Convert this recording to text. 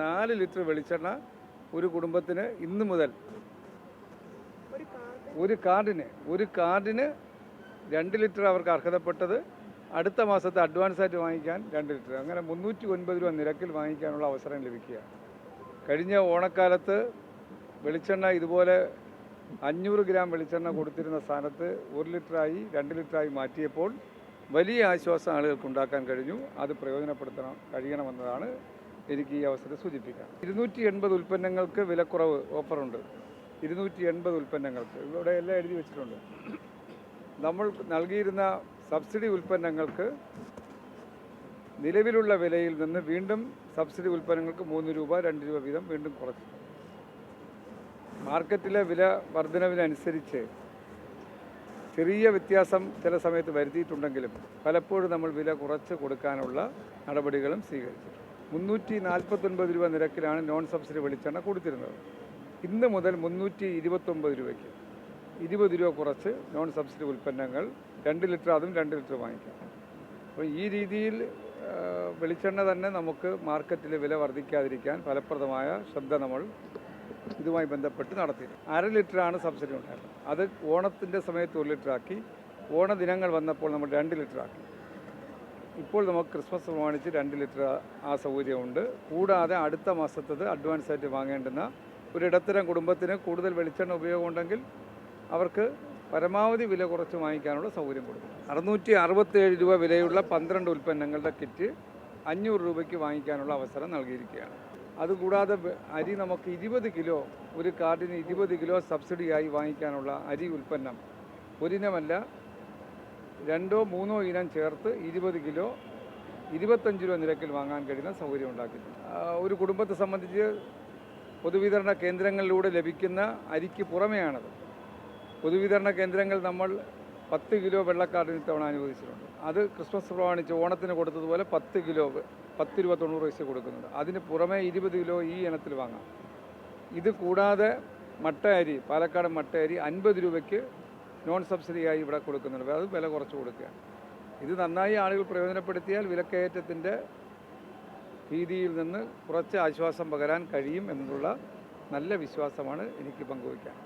നാല് ലിറ്റർ വെളിച്ചെണ്ണ ഒരു കുടുംബത്തിന് ഇന്ന് മുതൽ. ഒരു കാർഡിന് ഒരു കാർഡിന് രണ്ട് ലിറ്റർ അവർക്ക് അർഹതപ്പെട്ടത്. അടുത്ത മാസത്തെ അഡ്വാൻസ് ആയിട്ട് വാങ്ങിക്കാൻ രണ്ട് ലിറ്റർ. അങ്ങനെ മുന്നൂറ്റി ഒൻപത് രൂപ നിരക്കിൽ വാങ്ങിക്കാനുള്ള അവസരം ലഭിക്കുക. കഴിഞ്ഞ ഓണക്കാലത്ത് വെളിച്ചെണ്ണ ഇതുപോലെ അഞ്ഞൂറ് ഗ്രാം വെളിച്ചെണ്ണ കൊടുത്തിരുന്ന സ്ഥാനത്ത് ഒരു ലിറ്ററായി രണ്ട് ലിറ്ററായി മാറ്റിയപ്പോൾ വലിയ ആശ്വാസം ആളുകൾക്ക് ഉണ്ടാക്കാൻ കഴിഞ്ഞു. അത് പ്രയോജനപ്പെടുത്തണം കഴിയണമെന്നതാണ് എനിക്ക് ഈ അവസരത്തിൽ സൂചിപ്പിക്കാം. ഇരുന്നൂറ്റി എൺപത് ഉൽപ്പന്നങ്ങൾക്ക് വിലക്കുറവ് ഓഫറുണ്ട്. ഇരുന്നൂറ്റി എൺപത് ഉൽപ്പന്നങ്ങൾക്ക്. ഇവിടെ എല്ലാം എഴുതി വെച്ചിട്ടുണ്ട്. നമ്മൾ നൽകിയിരുന്ന സബ്സിഡി ഉൽപ്പന്നങ്ങൾക്ക് നിലവിലുള്ള വിലയിൽ നിന്ന് വീണ്ടും സബ്സിഡി ഉൽപ്പന്നങ്ങൾക്ക് മൂന്ന് രൂപ രണ്ട് രൂപ വീതം വീണ്ടും കുറച്ചു. മാർക്കറ്റിലെ വില വർധനവിനനുസരിച്ച് ചെറിയ വ്യത്യാസം ചില സമയത്ത് വരുത്തിയിട്ടുണ്ടെങ്കിലും പലപ്പോഴും നമ്മൾ വില കുറച്ച് കൊടുക്കാനുള്ള നടപടികളും സ്വീകരിച്ചു മുന്നൂറ്റി നാൽപ്പത്തൊൻപത് രൂപ നിരക്കിലാണ് നോൺ സബ്സിഡി വെളിച്ചെണ്ണ കൊടുത്തിരുന്നത്. ഇന്ന് മുതൽ മുന്നൂറ്റി ഇരുപത്തൊമ്പത് രൂപയ്ക്ക്. ഇരുപത് രൂപ കുറച്ച് നോൺ സബ്സിഡി ഉൽപ്പന്നങ്ങൾ രണ്ട് ലിറ്റർ അതും രണ്ട് ലിറ്റർ വാങ്ങിക്കാം. അപ്പോൾ ഈ രീതിയിൽ വെളിച്ചെണ്ണ തന്നെ നമുക്ക് മാർക്കറ്റിൽ വില വർദ്ധിക്കാതിരിക്കാൻ ഫലപ്രദമായ ശ്രദ്ധ നമ്മൾ ഇതുമായി ബന്ധപ്പെട്ട് നടത്തി അര ലിറ്ററാണ് സബ്സിഡി ഉണ്ടായിരുന്നത്. അത് ഓണത്തിന്റെ സമയത്ത് ഒരു ലിറ്ററാക്കി. ഓണദിനങ്ങൾ വന്നപ്പോൾ നമ്മൾ രണ്ട് ലിറ്റർ ആക്കി ഇപ്പോൾ നമുക്ക് ക്രിസ്മസ് പ്രമാണിച്ച് രണ്ട് ലിറ്റർ ആ സൗകര്യമുണ്ട്. കൂടാതെ അടുത്ത മാസത്തത് അഡ്വാൻസ് ആയിട്ട് വാങ്ങേണ്ടുന്ന ഒരു ഇടത്തരം കുടുംബത്തിന് കൂടുതൽ വെളിച്ചെണ്ണ ഉപയോഗം ഉണ്ടെങ്കിൽ അവർക്ക് പരമാവധി വില കുറച്ച് വാങ്ങിക്കാനുള്ള സൗകര്യം കൊടുക്കും. അറുന്നൂറ്റി അറുപത്തേഴ് രൂപ വിലയുള്ള പന്ത്രണ്ട് ഉൽപ്പന്നങ്ങളുടെ കിറ്റ് അഞ്ഞൂറ് രൂപയ്ക്ക് വാങ്ങിക്കാനുള്ള അവസരം നൽകിയിരിക്കുകയാണ്. അതുകൂടാതെ അരി നമുക്ക് ഇരുപത് കിലോ ഒരു കാർഡിന് ഇരുപത് കിലോ സബ്സിഡിയായി വാങ്ങിക്കാനുള്ള അരി ഉൽപ്പന്നം ഒരിനമല്ല രണ്ടോ മൂന്നോ ഇനം ചേർത്ത് ഇരുപത് കിലോ ഇരുപത്തഞ്ച് രൂപ നിരക്കിൽ വാങ്ങാൻ കഴിയുന്ന സൗകര്യം ഉണ്ടാക്കിയിട്ടുണ്ട് ഒരു കുടുംബത്തെ സംബന്ധിച്ച് പൊതുവിതരണ കേന്ദ്രങ്ങളിലൂടെ ലഭിക്കുന്ന അരിക്ക് പുറമെയാണത്. പൊതുവിതരണ കേന്ദ്രങ്ങൾ നമ്മൾ പത്ത് കിലോ വെള്ളക്കാർഡിന് ഇത്തവണ അനുവദിച്ചിട്ടുണ്ട്. അത് ക്രിസ്മസ് പ്രമാണിച്ച് ഓണത്തിന് കൊടുത്തതുപോലെ പത്ത് കിലോ പത്ത് രൂപ തൊണ്ണൂറ് പൈസ കൊടുക്കുന്നുണ്ട്. അതിന് പുറമെ ഇരുപത് കിലോ ഈ ഇനത്തിൽ വാങ്ങാം. ഇത് കൂടാതെ മട്ട അരി പാലക്കാട് മട്ട അരി അൻപത് രൂപയ്ക്ക് നോൺ സബ്സിഡിയായി ഇവിടെ കൊടുക്കുന്നുണ്ട്. അത് വില കുറച്ച് കൊടുക്കുക ഇത് നന്നായി ആളുകൾ പ്രയോജനപ്പെടുത്തിയാൽ വിലക്കയറ്റത്തിന്റെ രീതിയിൽ നിന്ന് കുറച്ച് ആശ്വാസം പകരാൻ കഴിയും എന്നുള്ള നല്ല വിശ്വാസമാണ് എനിക്ക് പങ്കുവയ്ക്കാൻ.